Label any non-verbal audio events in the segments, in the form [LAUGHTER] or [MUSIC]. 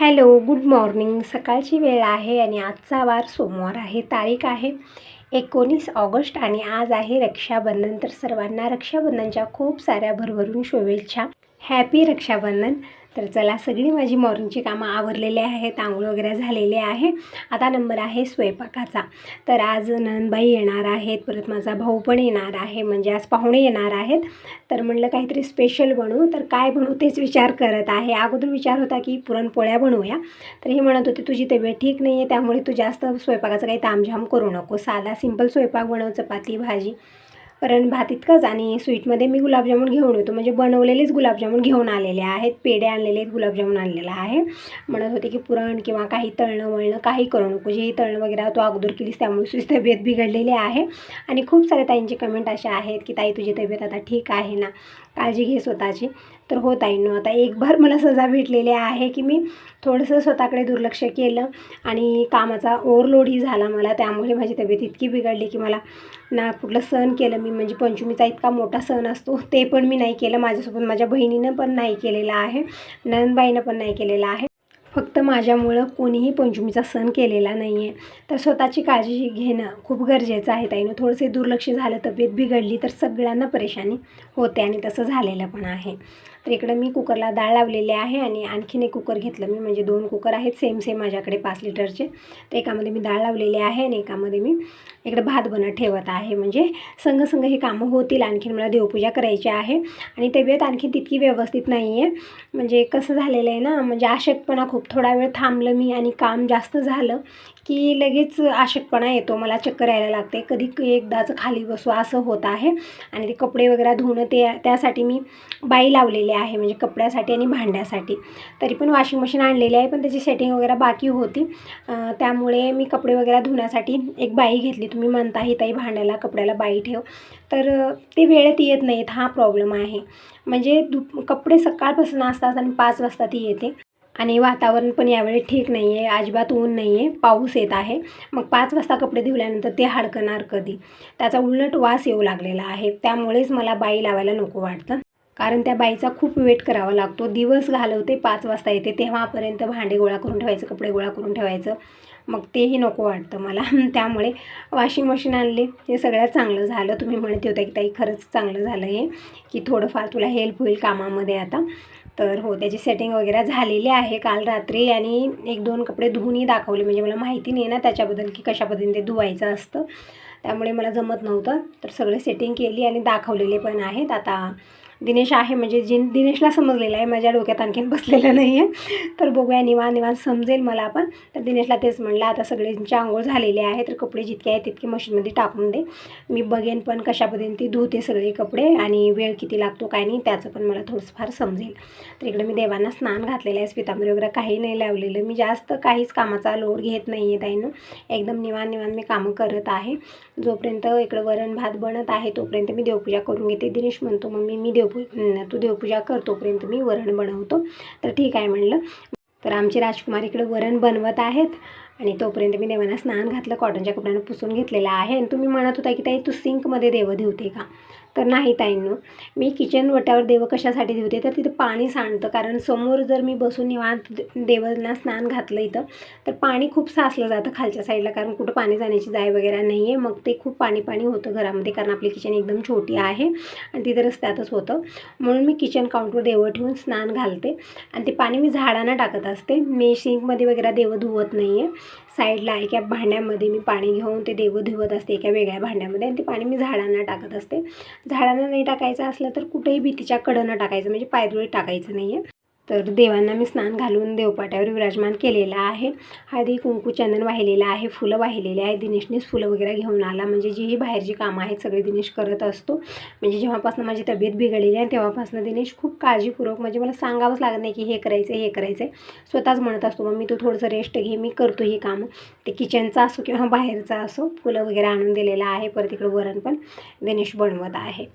Hello good morning. सकाळची वेळ आहे आणि आजचा वार सोमवार आहे. तारीख आहे एकोणीस ऑगस्ट आणि आज आहे रक्षाबंधन. तर सर्वांना रक्षाबंधनच्या खूप साऱ्या भरभरून शुभेच्छा. हॅपी रक्षाबंधन. तर चला सगळी माझी मॉर्निंगची कामं आवरलेली आहेत आंघोळ वगैरे झालेले आहे. आता नंबर आहे स्वयंपाकाचा. तर आज नंदबाई येणार आहेत परत माझा भाऊ पण येणार आहे म्हणजे आज पाहुणे येणार आहेत. तर म्हणलं काहीतरी स्पेशल बनवू. तर काय बनवू तेच विचार करत आहे. अगोदर विचार होता की पुरणपोळ्या बनवूया. तर हे म्हणत होते तुझी तब्येत ठीक नाही आहे त्यामुळे तू जास्त स्वयंपाकाचं काही तामझाम करू नको. साधा सिंपल स्वयंपाक बनव चपाती भाजी. वरण भात इतकंच आणि स्वीटमध्ये मी गुलाबजामुन घेऊन येतो. म्हणजे बनवलेलेच गुलाबजामुन घेऊन आलेले आहेत. पेढे आणलेले आहेत गुलाबजामुन आणलेला आहे. म्हणत होते की पुरण किंवा काही तळणं वळणं काही करू नको. जेही तळणं वगैरे तो अगोदर केलीस त्यामुळे तुझी तब्येत बिघडलेली आहे. आणि खूप सारे ताईंचे कमेंट असे आहेत की ताई तुझी तब्येत आता ठीक आहे ना? काळजी घे स्वतःची. तर हो ताईंनो आता एक भर मला सजा भेटलेली आहे की मी थोडंसं स्वतःकडे दुर्लक्ष केलं आणि कामाचा ओव्हरलोडही झाला मला. त्यामुळे माझी तब्येत इतकी बिघडली की मला ना कुठलं सण केलं मी. म्हणजे पंचमीचा इतका मोठा सण असतो ते पण मी नाही केलं. माझ्यासोबत माझ्या बहिणीनं पण नाही केलेलं आहे नंदबाईनं पण नाही केलेलं आहे. फक्त माझ्यामुळं कोणीही पंचमीचा सण केलेला नाही आहे तर स्वतःची काळजी घेणं खूप गरजेचं आहे ताईनं. थोडंसे दुर्लक्ष झालं तब्येत बिघडली तर सगळ्यांना परेशानी होते आणि तसं झालेलं पण आहे. तर इकडं मी कुकरला डाळ लावलेली आहे आणि आणखीन एक कुकर घेतलं मी. म्हणजे दोन कुकर आहेत सेम सेम माझ्याकडे पाच लिटरचे. तर एकामध्ये मी डाळ लावलेली आहे आणि एकामध्ये मी इकडे भात बनत ठेवत आहे. म्हणजे संघ संघ हे कामं होतील आणखीन मला देवपूजा करायची आहे. आणि तब्येत आणखी तितकी व्यवस्थित नाही आहे म्हणजे कसं झालेलं आहे ना म्हणजे आशक्तपणा खूप थोडा वेळ थांबलं मी आणि काम जास्त झालं की लगेच आशकपणा येतो मला चक्कर यायला लागते. कधी एकदाच खाली बसू असं होत आहे आणि ते कपडे वगैरे धुणं ते त्यासाठी मी बाई लावलेली आहे म्हणजे कपड्यासाठी आणि भांड्यासाठी. तरी पण वॉशिंग मशीन आणलेली आहे पण त्याची सेटिंग वगैरे बाकी होती. त्यामुळे मी कपडे वगैरे धुण्यासाठी एक बाई घेतली. तुम्ही म्हणता ही ताई भांड्याला कपड्याला बाई ठेव. तर ते वेळेत येत नाहीत हा प्रॉब्लेम आहे. म्हणजे दु कपडे सकाळपासून असतात आणि पाच वाजता ती येते. आणि वातावरण पण यावेळी ठीक नाही आहे अजिबात ऊन नाही आहे पाऊस येत आहे. मग पाच वाजता कपडे धुवल्यानंतर ते हाडकणार कधी? त्याचा उलट वास येऊ लागलेला आहे. त्यामुळेच मला बाई लावायला नको वाटतं. कारण त्या बाईचा खूप वेट करावा लागतो. दिवस घालवते पाच वाजता येते तेव्हापर्यंत भांडे गोळा करून ठेवायचं कपडे गोळा करून ठेवायचं. मग तेही नको वाटतं मला. [LAUGHS] त्यामुळे वॉशिंग मशीन आणले. हे सगळ्यात चांगलं झालं. तुम्ही म्हणते होता की ताई खरंच चांगलं झालं हे की थोडंफार तुला हेल्प होईल कामामध्ये आता. तर हो त्याची सेटिंग वगैरे झालेली आहे काल रात्री आणि एक दोन कपडे धुवूनही दाखवले. म्हणजे मला माहिती नाही ना त्याच्याबद्दल की कशा पद्धतीने ते धुवायचं असतं. त्यामुळे मला जमत नव्हतं. तर सगळे सेटिंग केली आणि दाखवलेले पण आहेत. आता दिनेश आहे म्हणजे जिन दिनेशला समजलेलं आहे माझ्या डोक्यात आणखीन बसलेलं नाही आहे तर बघूया निवान निवान समजेल मला पण तर दिनेशला तेच म्हणलं आता सगळ्यांची आंघोळ झालेले आहे तर कपडे जितके आहेत तितके मशीनमध्ये टाकून दे. मी बघेन पण कशा पद्धतीने ती धुते सगळे कपडे आणि वेळ किती लागतो काय नाही त्याचं पण मला थोडंफार समजेल. तर इकडे मी देवांना स्नान घातलेलं आहे स्पितांबरी वगैरे काही नाही लावलेलं. मी जास्त काहीच कामाचा लोड घेत नाही आहे ताईनं. एकदम निवान निवान मी कामं करत आहे. जोपर्यंत इकडं वरण भात बनत आहे तोपर्यंत मी देवपूजा करून घेते. दिनेश म्हणतो मम्मी मी देव तू देवपूजा करतोपर्यंत मी वरण बनवतो. तर ठीक आहे म्हणलं. तर आमचे राजकुमार इकडे वरण बनवत आहेत आणि तोपर्यंत मी देवांना स्नान घातलं कॉटनच्या कपड्यानं पुसून घेतलेलं आहे. आणि तुम्ही म्हणत होता की ताई तू सिंकमध्ये देव धुवते का? तर नाही ताईंनो. मी किचन वट्यावर देव कशासाठी धुवते तर तिथं पाणी सांडतं. कारण समोर जर मी बसून निवांत देवांना स्नान घातलं इथं तर पाणी खूप साचलं जातं खालच्या साईडला. कारण कुठं पाणी जाण्याची जाय वगैरे नाही आहे मग ते खूप पाणी पाणी होतं घरामध्ये. कारण आपली किचन एकदम छोटी आहे आणि तिथं रस्त्यातच होतं. म्हणून मी किचन काउंटवर देवं ठेवून स्नान घालते. आणि ते पाणी मी झाडांना टाकत असते. मी सिंकमध्ये वगैरे देवं धुवत नाही आहे साईडला एका भांड्यामध्ये मी पाणी घेऊन ते देवं धुवत असते एका वेगळ्या भांड्यामध्ये. आणि ते पाणी मी झाडांना टाकत असते. झाडांना नाही टाकायचं असलं तर कुठेही भीतीच्या कडनं टाकायचं म्हणजे पायदुळी टाकायचं नाही आहे तर देवांना मी स्नान घालून देवपाट्यावर विराजमान केलेलं आहे. हळदी कुंकू चंदन वाहिलेलं आहे फुलं वाहिलेली आहे दिनेशनेच फुलं वगैरे घेऊन आला. म्हणजे जीही बाहेरची कामं आहेत सगळे दिनेश करत असतो. म्हणजे जेव्हापासून माझी तब्येत बिघडलेली आहे तेव्हापासून दिनेश खूप काळजीपूर्वक म्हणजे मला सांगावंच लागत नाही की हे करायचं हे करायचं आहे स्वतःच म्हणत असतो मग मी तू थोडंसं रेस्ट घे मी करतो ही कामं. ते किचनचं असो किंवा बाहेरचा असो फुलं वगैरे आणून दिलेलं आहे. परत इकडं वरण पण दिनेश बनवत आहे.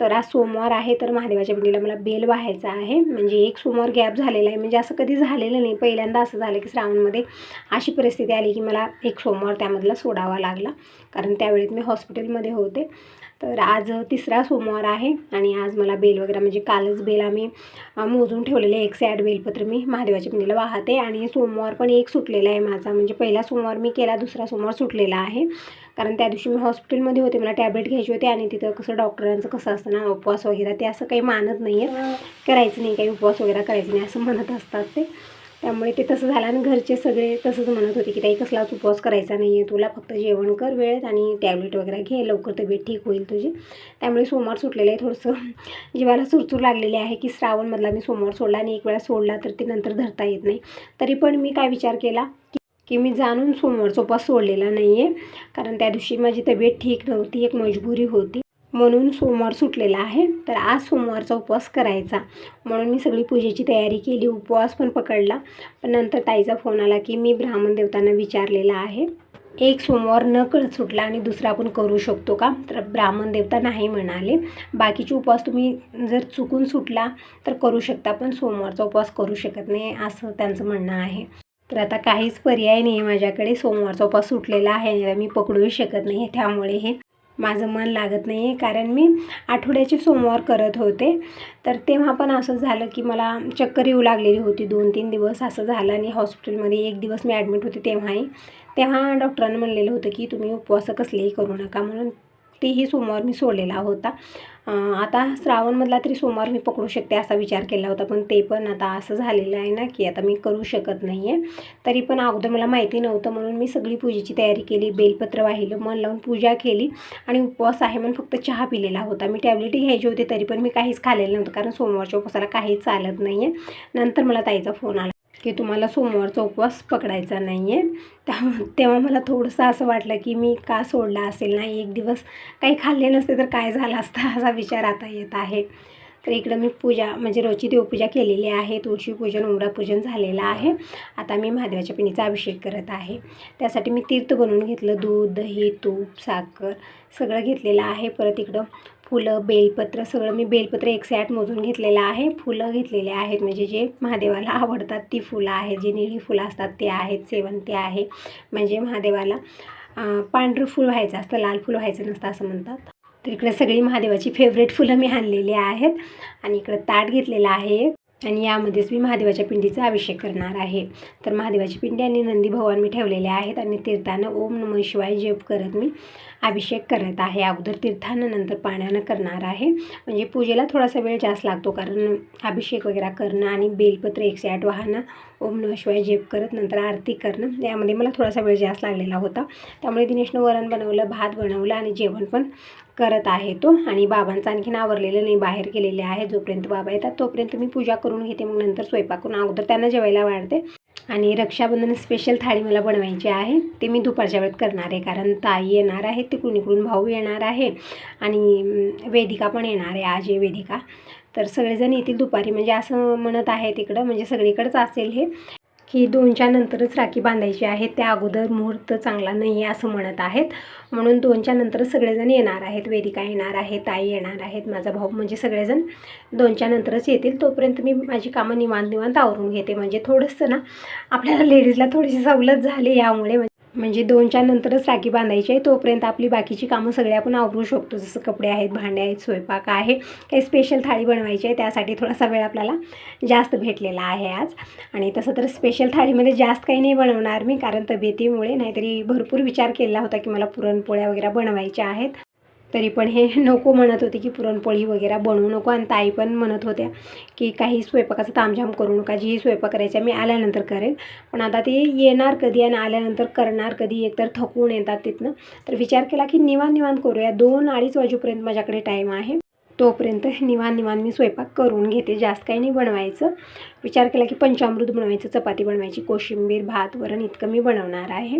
तर आज सोमवार आहे तर महादेवाच्या पिंडीला मला बेल व्हायचा आहे. म्हणजे एक सोमवार गॅप झालेला आहे. म्हणजे असं कधी झालेलं नाही. पहिल्यांदा असं झालं की श्रावणमध्ये अशी परिस्थिती आली की मला एक सोमवार त्यामधला सोडावा लागला. कारण त्यावेळेत मी हॉस्पिटलमध्ये होते. तर आज तिसरा सोमवार आहे आणि आज मला बेल वगैरे म्हणजे कालच बेल आम्ही मोजून ठेवलेले आहे. एकशे आठ बेलपत्र मी महादेवाच्या पिंडीला वाहते आणि सोमवार पण एक सुटलेला आहे माझा. म्हणजे पहिला सोमवार मी केला दुसरा सोमवार सुटलेला आहे. कारण त्या दिवशी मी हॉस्पिटलमध्ये होते मला टॅब्लेट घ्यायची होती आणि तिथं कसं डॉक्टरांचं कसं असतं ना उपवास वगैरे ते असं काही मानत नाही आहे करायचं नाही काही उपवास वगैरे करायचं नाही असं म्हणत असतात ते. त्यामुळे ते तसं झालं आणि घरचे सगळे तसंच म्हणत होते की ताई कसलाच उपवास करायचा नाही आहे तुला फक्त जेवण कर वेळेत आणि टॅब्लेट वगैरे घे लवकर तब्येत ठीक होईल तुझी. त्यामुळे सोमवार सुटलेलं आहे थोडंसं. [LAUGHS] जीवाला चुरचूर लागलेली आहे की श्रावणमधला मी सोमवार सोडला आणि एक वेळा सोडला तर ते नंतर धरता येत नाही. तरी पण मी काय विचार केला की मी जाणून सोमवारचा उपवास सोडलेला नाही आहे कारण त्या दिवशी माझी तब्येत ठीक नव्हती एक मजबुरी होती. म्हणून सोमवार सुटलेला आहे. तर आज सोमवारचा उपवास करायचा. म्हणून मी सगळी पूजेची तयारी केली. उपवास पण पकडला. पण नंतर ताईचा फोन आला की मी ब्राह्मण देवतांना विचारलेला आहे. एक सोमवार न कळत सुटला आणि दुसरा आपण करू शकतो का? तर ब्राह्मण देवता नाही म्हणाले. बाकीचे उपवास तुम्ही जर चुकून सुटला तर करू शकता पण सोमवारचा उपवास करू शकत नाही असं त्यांचं म्हणणं आहे. तर आता काहीच पर्याय नाही आहे माझ्याकडे. सोमवारचा उपास सुटलेला आहे आणि मी पकडूही शकत नाही आहे त्यामुळे हे माझं मन लागत नाही आहे कारण मी आठवड्याचे सोमवार करत होते. तर तेव्हा पण असं झालं की मला चक्कर येऊ लागलेली होती दोन तीन दिवस असं झालं आणि हॉस्पिटलमध्ये एक दिवस मी ॲडमिट होते तेव्हाही. तेव्हा डॉक्टरांनी म्हणलेलं होतं की तुम्ही उपवास कसलेही करू नका म्हणून तेही सोमवार मी सोडलेला होता. आता श्रावणमधला तरी सोमवार मी पकडू शकते असा विचार केला होता पण ते पण आता असं झालेलं आहे ना की आता मी करू शकत नाही आहे तरी पण अगोदर मला माहिती नव्हतं म्हणून मी सगळी पूजेची तयारी केली बेलपत्र वाहिलं मन लावून पूजा केली आणि उपवास आहे म्हणून फक्त चहा पिलेला होता. मी टॅबलेट घ्यायची होती तरी पण मी काहीच खाल्लेलं नव्हतं कारण सोमवारच्या उपवासाला काहीच चालत नाही आहे नंतर मला ताईचा फोन आला. की तुम्हाला सोमवारचा उपवास पकडायचा नाही आहे त्या तेव्हा मला थोडंसं असं वाटलं की मी का सोडला असेल ना एक दिवस काही खाल्ले नसते तर काय झालं असतं [LAUGHS] असा विचार आता येत आहे. तर इकडं मी पूजा म्हणजे रोजची देवपूजा केलेली आहे तुळशी पूजन उमरा पूजन झालेलं आहे. आता मी महादेवाच्या पिणीचा अभिषेक करत आहे. त्यासाठी मी तीर्थ बनवून घेतलं दूध दही तूप साखर सगळं घेतलेलं आहे. परत इकडं फुलं बेलपत्र सगळं मी बेलपत्र एकशे आठ मोजून घेतलेलं आहे. फुलं घेतलेले आहेत म्हणजे जे महादेवाला आवडतात ती फुलं आहेत जे निळी फुलं असतात ते आहेत सेवंती आहे म्हणजे महादेवाला. पांढरं फुल व्हायचं असतं लाल फुल व्हायचं नसतं असं म्हणतात. तर इकडे सगळी महादेवाची फेवरेट फुलं मी आणलेली आहेत. आणि इकडं ताट घेतलेलं आहे. आणि यामध्येच मी महादेवाच्या पिंडीचा अभिषेक करणार आहे. तर महादेवाची पिंडी आणि नंदी भगवान मी ठेवलेले आहेत आणि तीर्थानं ओम नम शिवाय जप करत मी अभिषेक करत आहे. अगोदर तीर्थानं नंतर पाण्यानं करणार आहे. म्हणजे पूजेला थोडासा वेळ जास्त लागतो कारण अभिषेक वगैरे करणं आणि बेलपत्र एकशे आठ वाहनं ओम नम शिवाय जप करत नंतर आरती करणं यामध्ये मला थोडासा वेळ जास्त लागलेला होता. त्यामुळे दिनेशनं वरण बनवलं भात बनवलं आणि जेवण पण करत आहे तो आणि बाबांचं आणखीन आवरलेलं नाही बाहेर गेलेले आहे. जोपर्यंत बाबा येतात तोपर्यंत मी पूजा करून घेते. मग नंतर स्वयंपाक करून अगोदर त्यांना जेवायला वाढते. आणि रक्षाबंधन स्पेशल थाळी मला बनवायची आहे. ते मी दुपारच्या वेळेत करणार आहे. कारण ताई येणार आहे तिकडून इकडून भाऊ येणार आहे. आणि वेदिका पण येणार आहे आज वेदिका. तर सगळेजण येतील दुपारी. म्हणजे असं म्हणत आहे तिकडं म्हणजे सगळीकडंच असेल हे. की दोनच्या नंतरच राखी बांधायची आहे. त्या अगोदर मुहूर्त चांगला नाही आहे असं म्हणत आहेत. म्हणून दोनच्या नंतरच सगळेजण येणार आहेत. वेदिका येणार आहे ताई येणार आहेत माझा भाऊ. म्हणजे सगळेजण दोनच्या नंतरच येतील. तोपर्यंत मी माझी कामं निवांत निवांत आवरून घेते. म्हणजे थोडंसं ना आपल्याला लेडीजला थोडीशी सवलत झाली यामुळे म्हणजे दोनच्या नंतरच राखी बांधायची आहे. तोपर्यंत आपली बाकीची कामं सगळे आपण आवरू शकतो. जसं कपडे आहेत भांडे आहेत स्वयंपाक आहे. काही स्पेशल थाळी बनवायची आहे. त्यासाठी थोडासा वेळ आपल्याला जास्त भेटलेला आहे आज. आणि तसं तर स्पेशल थाळीमध्ये जास्त काही नाही बनवणार मी कारण तब्येतीमुळे. नाहीतरी भरपूर विचार केला होता की मला पुरणपोळ्या वगैरे बनवायच्या आहेत. तरी पण हे नको म्हणत होते की पुरणपोळी वगैरे बनवू नको. आणि ताई पण म्हणत होत्या की काही स्वयंपाकाचं तामझाम करू नका. जी स्वयंपाक करायचा मी आल्यानंतर करेन. पण आता ते येणार कधी आणि आल्यानंतर करणार कधी एकतर थकून येतात तिथनं. तर विचार केला की निवान निवान करूया. दोन अडीच वाजेपर्यंत माझ्याकडे टाईम आहे. तोपर्यंत निवान निवान मी स्वयंपाक करून घेते. जास्त काही नाही बनवायचं. विचार केला की पंचामृत बनवायचं चपाती बनवायची कोशिंबीर भात वरण इतकं मी बनवणार आहे.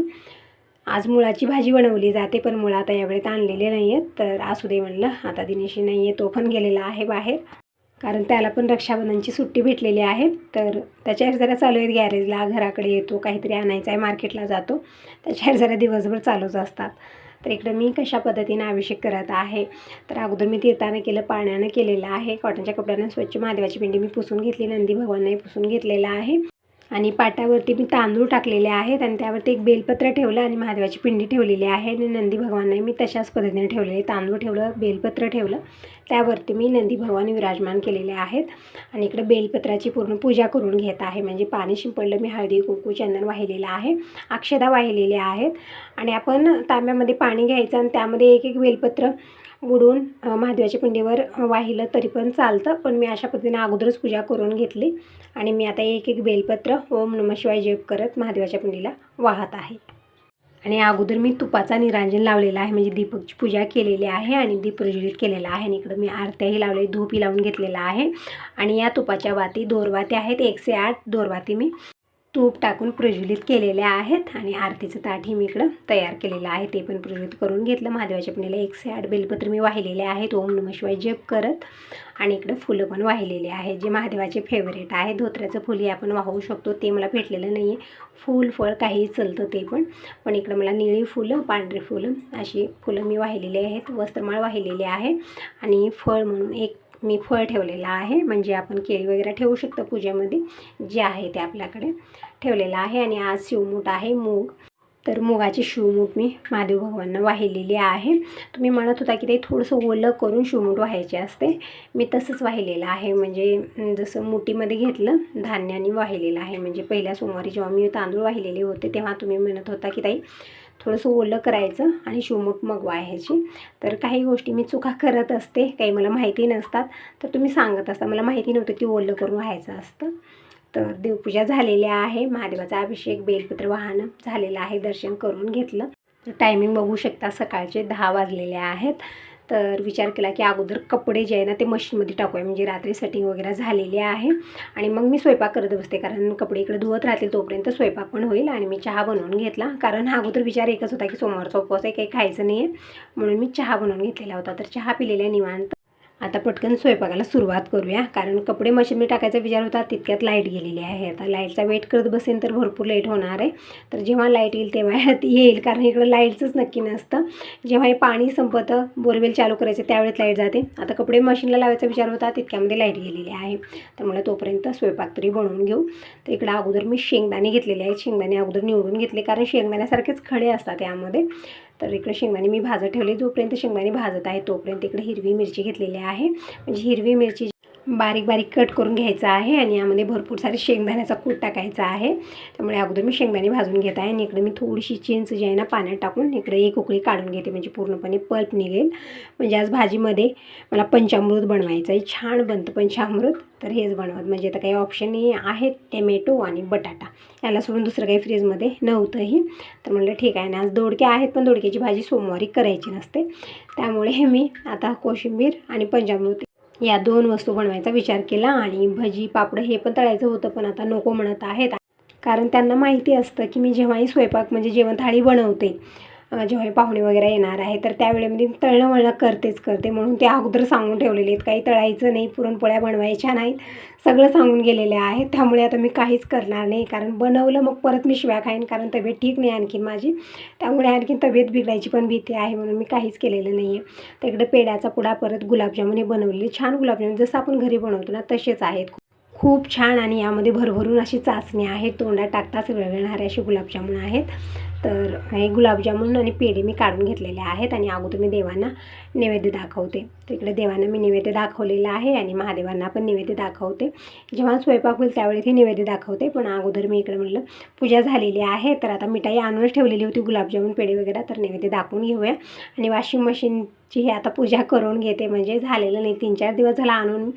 आज मुळाची भाजी बनवली जाते पण मुळं आता यावेळेत आणलेले नाही आहेत तर असू दे म्हणलं आता दिनेशी नाही आहे तो पण गेलेला आहे बाहेर. कारण त्याला पण रक्षाबंधनची सुट्टी भेटलेली आहे. तर त्याच्या जरा चालू आहेत गॅरेजला घराकडे येतो काहीतरी आणायचं आहे मार्केटला जातो. त्याच्या जरा दिवसभर चालूच असतात. तर इकडं मी कशा पद्धतीने अभिषेक करत आहे? तर अगोदर मी तीर्थानं केलं पाण्यानं केलेलं आहे. कॉटनच्या कपड्यानं स्वच्छ महादेवाची पिंडी मी पुसून घेतली नंदी भगवानही पुसून घेतलेलं आहे. आणि पाटावरती मी तांदूळ टाकलेले आहेत आणि त्यावरती एक बेलपत्र ठेवलं आणि महादेवाची पिंडी ठेवलेली आहे. आणि नंदी भगवानने मी तशाच पद्धतीने ठेवलेले तांदूळ ठेवलं बेलपत्र ठेवलं. त्यावरती मी नंदी भगवान विराजमान केलेले आहेत. आणि इकडे बेलपत्राची पूर्ण पूजा करून घेत आहे. म्हणजे पाणी शिंपडलं मी हळदी कुंकू चंदन वाहिलेलं आहे. अक्षदा वाहिलेल्या आहेत. आणि आपण तांब्यामध्ये पाणी घ्यायचं आणि त्यामध्ये एक एक बेलपत्र बुडून महादेवाच्या पिंडीवर वाहिलं तरी पण चालतं. पण मी अशा पद्धतीने अगोदरच पूजा करून घेतली. आणि मी आता एक एक बेलपत्र ओम नम शिवाय जप करत महादेवाच्या पिंडीला वाहत आहे. आणि अगोदर मी तुपाचा निरांजन लावलेला आहे. म्हणजे दीपकची पूजा केलेली आहे आणि दीप प्रज्वलित केलेला आहे. आणि इकडं मी आरत्याही लावले धूपही लावून घेतलेला आहे. आणि या तुपाच्या वाती दोरवाती आहेत. एकशे आठ दोरवाती मी तूप टाकून प्रज्वलित केलेल्या आहेत आणि आरतीचं ताटही मी इकडं तयार केलेलं आहे. ते पण प्रज्वलित करून घेतलं. महादेवाच्या पुण्याला एकशे आठ बेलपत्र मी वाहिलेले आहेत. ओम नम शिवाय जप करत आणि इकडं फुलं पण वाहिलेले आहेत. जे महादेवाचे फेवरेट आहे. धोत्र्याचं फुलही आपण वाहू शकतो. ते मला भेटलेलं नाही आहे फूल फळ काही चलतं ते पण. पण इकडं मला निळी फुलं पांढरी फुलं अशी फुलं मी वाहिलेली आहेत. वस्त्रमाळ वाहिलेली आहे. आणि फळ म्हणून एक मी फळ ठेवलेलं आहे. म्हणजे आपण केळी वगैरे ठेवू शकतो पूजेमध्ये. जे आहे ते आपल्याकडे ठेवलेलं आहे. आणि आज शिवमूठ आहे मूग. तर मुगाची शिवमूठ मी महादेव भगवानना वाहिलेली आहे. तुम्ही म्हणत होता की ते थोडंसं ओलं करून शिवमूठ व्हायचे असते. मी तसंच वाहिलेलं आहे. म्हणजे जसं मुठीमध्ये घेतलं धान्याने वाहिलेलं आहे. म्हणजे पहिल्या सोमवारी जेव्हा मी तांदूळ वाहिलेले होते तेव्हा तुम्ही म्हणत होता की ताई थोडंसं ओलं करायचं आणि शिवमूठ मग ह्याची तर काही गोष्टी मी चुका करत असते काही मला माहिती नसतात. तर तुम्ही सांगत असता मला माहिती नव्हतं की ओलं करून व्हायचं असतं. तर देवपूजा झालेली आहे महादेवाचा अभिषेक बेलपत्र वाहनं झालेलं आहे दर्शन करून घेतलं. तर टायमिंग बघू शकता सकाळचे दहा वाजलेले आहेत. तर विचार केला की अगोदर कपडे जे आहे ना ते मशीनमध्ये टाकूया. म्हणजे रात्री सेटिंग वगैरे झालेली आहे. आणि मग मी स्वयंपाक करत बसते. कारण कपडे इकडे धुवत राहतील तोपर्यंत स्वयंपाक पण होईल आणि मी चहा बनवून घेतला. कारण हा अगोदर विचार एकच होता की सोमवारचा उपवास आहे काही खायचं नाही आहे म्हणून मी चहा बनवून घेतलेला होता. तर चहा पिलेल्या निवांत आता पटकन स्वयंपाकाला सुरुवात करूया. कारण कपडे मशीनमध्ये टाकायचा विचार होता तितक्यात लाइट गेलेली आहे. आता लाईटचा वेट करत बसेन तर भरपूर लेट होणार आहे. तर जेव्हा लाइट येईल तेव्हा येईल. कारण इकडं लाईटचंच नक्की नसतं. जेव्हा हे पाणी संपतं बोरवेल चालू करायचं त्यावेळेस लाइट जाते. आता कपडे मशीनला लावायचा विचार होता तितक्यामध्ये लाइट गेलेली आहे. त्यामुळे तोपर्यंत स्वयंपाक तरी बनवून घेऊ. तर इकडं अगोदर मी शेंगदाणे घेतलेले आहेत. शेंगदाणे अगोदर निवडून घेतले कारण शेंगदाण्यासारखेच खडे असतात यामध्ये. तर इकडे शेंगदाणे मी भाजत ठेवले. जोपर्यंत शेंगदाणे भाजत आहे तोपर्यंत इकडे हिरवी मिरची घेतलेली आहे. म्हणजे हिरवी मिरची बारीक बारीक कट करून घ्यायचं आहे आणि यामध्ये भरपूर सारे शेंगदाण्याचा कूट टाकायचा आहे. त्यामुळे अगोदर मी शेंगदाणे भाजून घेत आहे आणि इकडे मी थोडीशी चिंच जी आहे ना पाण्यात टाकून इकडे एक उकळी काढून घेते. म्हणजे पूर्णपणे पल्प निघेल. म्हणजे आज भाजीमध्ये मला पंचामृत बनवायचं आहे. छान बनतं पंचामृत. तर हेच बनवत. म्हणजे आता काही ऑप्शन आहेत टॅमॅटो आणि बटाटा. याला सोडून दुसरं काही फ्रीजमध्ये नव्हतंही. तर म्हणलं ठीक आहे. ना आज दोडके आहेत पण दोडक्याची भाजी सोमवारी करायची नसते. त्यामुळे मी आता कोशिंबीर आणि पंचामृत या दोन वस्तू बनवायचा विचार केला आणि भजी पापड हे पण तळायचं होतं पण आता नको म्हणत आहेत. कारण त्यांना माहिती असतं की मी जेव्हाही स्वयंपाक म्हणजे जेवण थाळी बनवते जेव्हा पाहुणे वगैरे येणार आहे तर त्यावेळेमध्ये तळणं वळणं करतेच करते. म्हणून ते अगोदर सांगून ठेवलेले आहेत. काही तळायचं नाही पुरणपोळ्या बनवायच्या नाहीत. सगळं सांगून गेलेले आहेत त्यामुळे आता मी काहीच करणार नाही. कारण बनवलं मग परत मी शिव्या खाईन. कारण तब्येत ठीक नाही आणखीन माझी. त्यामुळे आणखीन तब्येत बिघडायची पण भीती आहे म्हणून मी काहीच केलेलं नाही आहे तर इकडे पेड्याचा पुडा परत गुलाबजामुन हे बनवलेले. छान गुलाबजामुन. जसं आपण घरी बनवतो ना तसेच आहेत. खूप छान आणि यामध्ये भरभरून अशी चाचणी आहे. तोंडात टाकताच वेगळणारे असे गुलाबजामुन आहेत. तर हे गुलाबजामुन आणि पेढे मी काढून घेतलेले आहेत आणि अगोदर मी देवांना नैवेद्य दाखवते. तर इकडे देवांना मी नैवेद्य दाखवलेलं आहे आणि महादेवांना पण नैवेद्य दाखवते. जेव्हा स्वयंपाक होईल त्यावेळी ते नैवेद्य दाखवते. पण अगोदर मी इकडे म्हणलं पूजा झालेली आहे. तर आता मिठाई आणूनच ठेवलेली होती गुलाबजामुन पेढे वगैरे. तर नैवेद्य दाखवून घेऊया. आणि वॉशिंग मशीन ची हे आता पूजा करून घेते म्हणजे झालेलं नाही. तीन चार दिवस झाला आणून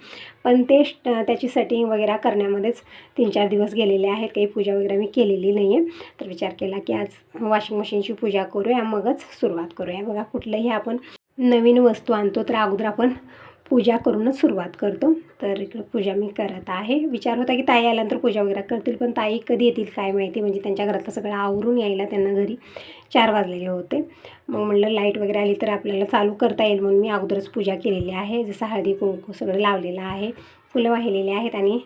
पण ते त्याची सेटिंग वगैरे करण्यामध्येच तीन चार दिवस गेलेले आहेत. काही पूजा वगैरे मी केलेली नाही आहे तर विचार केला की आज वॉशिंग मशीनची पूजा करूया मगच सुरुवात करूया. बघा कुठलंही आपण नवीन वस्तू आणतो तर अगोदर आपण पूजा करूनच सुरुवात करतो. तर इकडं पूजा मी करत आहे. विचार होता की ताई आल्यानंतर पूजा वगैरे करतील पण ताई कधी येतील काय माहिती? म्हणजे त्यांच्या घरातलं सगळं आवरून यायला त्यांना घरी. चार वाजलेले होते. मग म्हणलं लाइट वगैरे आली तर आपल्याला चालू करता येईल म्हणून मी अगोदरच पूजा केलेली आहे. जसं हळदी कुंकू सगळं लावलेलं आहे. फुलं वाहिलेली आहेत आणि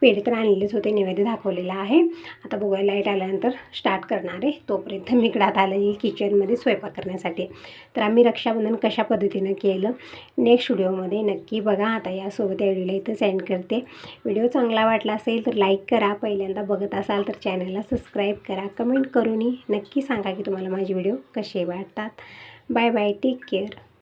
पेढे तर आणलेलेच होते नैवेद्य दाखवलेला आहे. आता बघूया लाइट आल्यानंतर स्टार्ट करणार आहे. तोपर्यंत मी इकडं आता आलं किचनमध्ये स्वयंपाक करण्यासाठी. तर आम्ही रक्षाबंधन कशा पद्धतीनं केलं नेक्स्ट व्हिडिओमध्ये नक्की बघा. आता यासोबत या व्हिडिओला इथं सेंड करते. व्हिडिओ चांगला वाटला असेल तर लाईक करा. पहिल्यांदा बघत असाल तर चॅनलला सबस्क्राईब करा. कमेंट करूनही नक्की सांगा की तुम्हाला माझे व्हिडिओ कसे वाटतात? Bye bye take care.